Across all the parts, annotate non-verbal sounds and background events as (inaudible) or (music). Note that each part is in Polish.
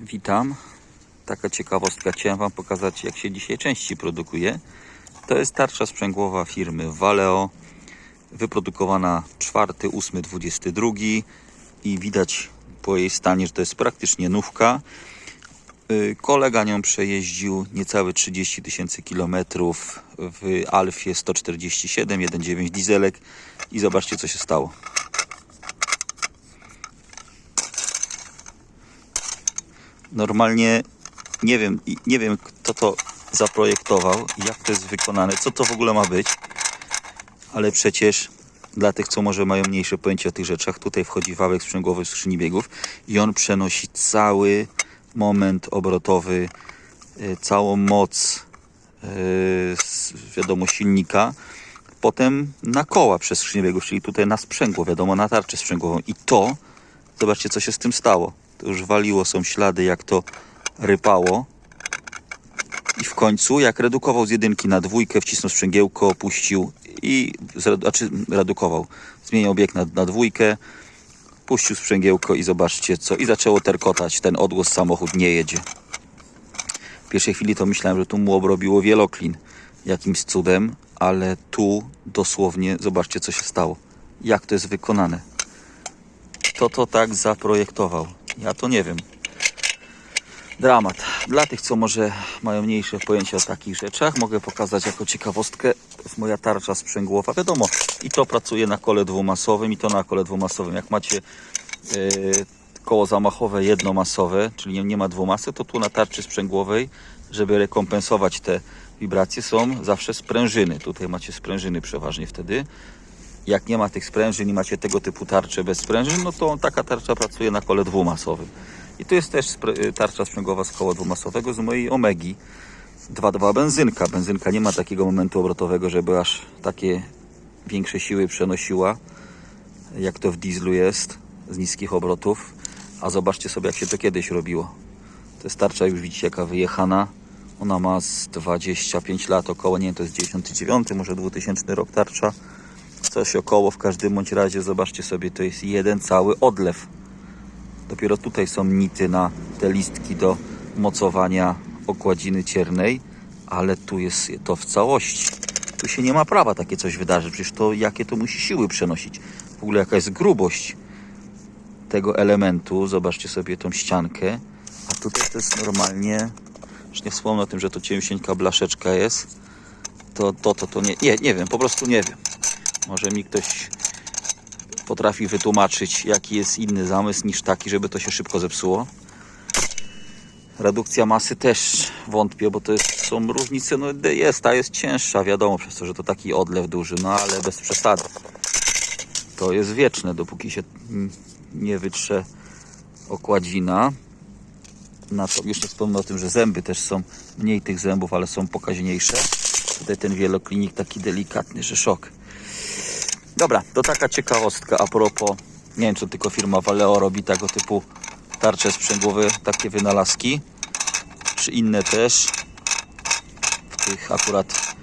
Witam. Taka ciekawostka. Chciałem Wam pokazać, jak się dzisiaj części produkuje. To jest tarcza sprzęgłowa firmy Valeo. Wyprodukowana 4, 8, 22 i widać po jej stanie, że to jest praktycznie nówka. Y, Kolega nią przejeździł niecałe 30 tysięcy kilometrów w Alfie 147, 1.9 dieselek i zobaczcie co się stało. Normalnie nie wiem, nie wiem kto to zaprojektował, jak to jest wykonane, co to w ogóle ma być, ale przecież dla tych, co może mają mniejsze pojęcie o tych rzeczach, tutaj wchodzi wałek sprzęgłowy w skrzyni biegów i on przenosi cały moment obrotowy, y, całą moc z, wiadomo silnika potem na koła przez skrzynię biegów, czyli tutaj na sprzęgło, wiadomo, na tarczę sprzęgłową. I to, zobaczcie co się z tym stało, już waliło, są ślady jak to rypało i w końcu jak redukował z jedynki na dwójkę, wcisnął sprzęgiełko, opuścił i znaczy redukował, zmieniał bieg na, na dwójkę, puścił sprzęgiełko i zobaczcie co i zaczęło terkotać, ten odgłos samochód nie jedzie. W pierwszej chwili to myślałem, że tu mu obrobiło wieloklin jakimś cudem, ale tu dosłownie zobaczcie co się stało. Jak to jest wykonane. Kto to tak zaprojektował? Ja to nie wiem. Dramat. Dla tych, co może mają mniejsze pojęcie o takich rzeczach, mogę pokazać jako ciekawostkę moja tarcza sprzęgłowa. Wiadomo, i to pracuje na kole dwumasowym, i to na kole dwumasowym. Jak macie yy, koło zamachowe jednomasowe, czyli nie, nie ma dwumasy, to tu na tarczy sprzęgłowej, żeby rekompensować te wibracje, są zawsze sprężyny. Tutaj macie sprężyny przeważnie wtedy. Jak nie ma tych sprężyn i macie tego typu tarcze bez sprężyn, no to taka tarcza pracuje na kole dwumasowym. I tu jest też y, tarcza sprzęgłowa z koła dwumasowego z mojej Omegi. 2.2 benzynka. Benzynka nie ma takiego momentu obrotowego, żeby aż takie większe siły przenosiła, jak to w dieslu jest, z niskich obrotów. A zobaczcie sobie, jak się to kiedyś robiło. To jest tarcza, już widzicie, jaka wyjechana. Ona ma z 25 lat około, nie wiem, to jest 99, może 2000 rok tarcza. Coś około w każdym bądź razie, zobaczcie sobie, to jest jeden cały odlew. Dopiero tutaj są nity na te listki do mocowania okładziny ciernej, ale tu jest to w całości. Tu się nie ma prawa takie coś wydarzyć, przecież to jakie to musi siły przenosić. W ogóle jaka jest grubość tego elementu. Zobaczcie sobie tą ściankę. A tutaj to jest normalnie, już nie wspomnę o tym, że to ciężsieńka blaszeczka jest. To, to, to, to nie, nie, nie wiem, po prostu nie wiem. Może mi ktoś potrafi wytłumaczyć, jaki jest inny zamysł niż taki, żeby to się szybko zepsuło. Redukcja masy też wątpię, bo to jest, są różnice, no jest, ta jest cięższa, wiadomo, przez to, że to taki odlew duży, no ale bez przesady. To jest wieczne, dopóki się nie wytrze okładzina. Na to już nie wspomnę o tym, że zęby też są mniej tych zębów, ale są pokaźniejsze. Tutaj ten wieloklinik taki delikatny, że szok. Dobra, to taka ciekawostka a propos, nie wiem czy tylko firma Valeo robi tego typu tarcze sprzęgłowe, takie wynalazki, czy inne też, w tych akurat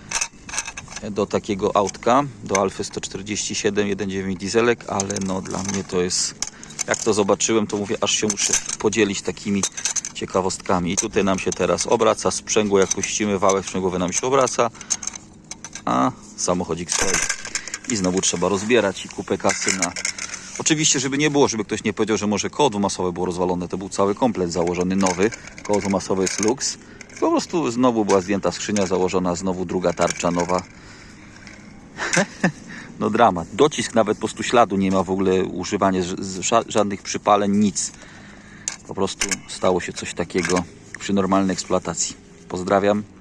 do takiego autka, do Alfy 147 1.9 dieselek, ale no dla mnie to jest, jak to zobaczyłem, to mówię, aż się muszę podzielić takimi ciekawostkami. I tutaj nam się teraz obraca sprzęgło, jak puścimy wałek sprzęgłowy nam się obraca, a samochodzik stoi i znowu trzeba rozbierać i kupę kasy na... Oczywiście, żeby nie było, żeby ktoś nie powiedział, że może koło dwumasowe było rozwalone, to był cały komplet założony nowy, koło dwumasowe jest lux. Po prostu znowu była zdjęta skrzynia założona, znowu druga tarcza nowa. (laughs) no dramat. Docisk nawet po prostu śladu nie ma w ogóle ża- żadnych przypaleń, nic. Po prostu stało się coś takiego przy normalnej eksploatacji. Pozdrawiam.